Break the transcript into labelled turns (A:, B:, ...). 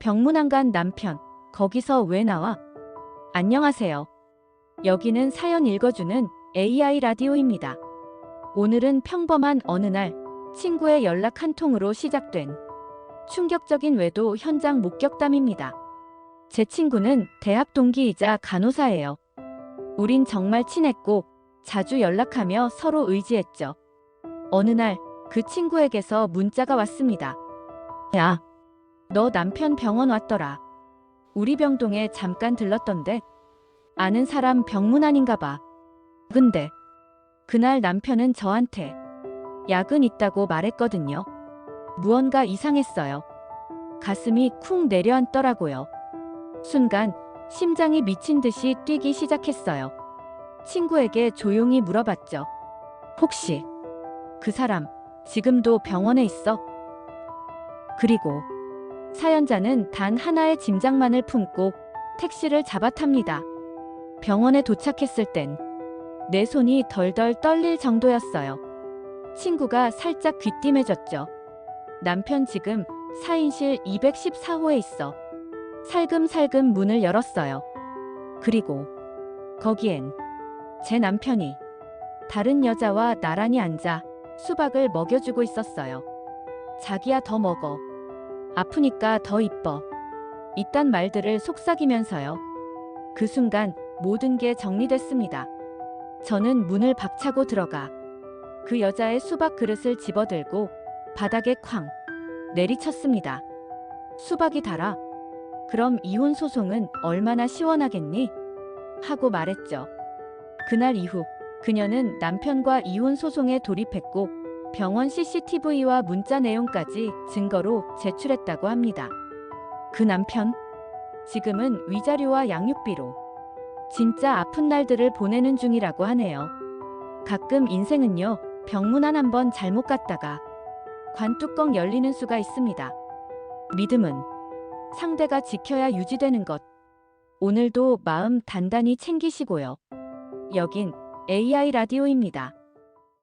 A: 병문안 간 남편, 거기서 왜 나와? 안녕하세요. 여기는 사연 읽어주는 AI 라디오입니다. 오늘은 평범한 어느 날 친구의 연락 한 통으로 시작된 충격적인 외도 현장 목격담입니다. 제 친구는 대학 동기이자 간호사예요. 우린 정말 친했고 자주 연락하며 서로 의지했죠. 어느 날 그 친구에게서 문자가 왔습니다. 야, 너 남편 병원 왔더라. 우리 병동에 잠깐 들렀던데. 아는 사람 병문 안인가 봐. 근데 그날 남편은 저한테 약은 있다고 말했거든요. 무언가 이상했어요. 가슴이 쿵 내려앉더라고요. 순간 심장이 미친 듯이 뛰기 시작했어요. 친구에게 조용히 물어봤죠. 혹시 그 사람 지금도 병원에 있어? 그리고 사연자는 단 하나의 짐작만을 품고 택시를 잡아탑니다. 병원에 도착했을 땐 내 손이 덜덜 떨릴 정도였어요. 친구가 살짝 귀띔해졌죠. 남편 지금 4인실 214호에 있어. 살금살금 문을 열었어요. 그리고 거기엔 제 남편이 다른 여자와 나란히 앉아 수박을 먹여주고 있었어요. 자기야 더 먹어. 아프니까 더 이뻐. 이딴 말들을 속삭이면서요. 그 순간 모든 게 정리됐습니다. 저는 문을 박차고 들어가 그 여자의 수박 그릇을 집어들고 바닥에 쾅 내리쳤습니다. 수박이 달아. 그럼 이혼 소송은 얼마나 시원하겠니? 하고 말했죠. 그날 이후 그녀는 남편과 이혼 소송에 돌입했고 병원 CCTV와 문자 내용까지 증거로 제출했다고 합니다. 그 남편? 지금은 위자료와 양육비로 진짜 아픈 날들을 보내는 중이라고 하네요. 가끔 인생은요, 병문안 한번 잘못 갔다가 관뚜껑 열리는 수가 있습니다. 믿음은 상대가 지켜야 유지되는 것. 오늘도 마음 단단히 챙기시고요. 여긴 AI 라디오입니다.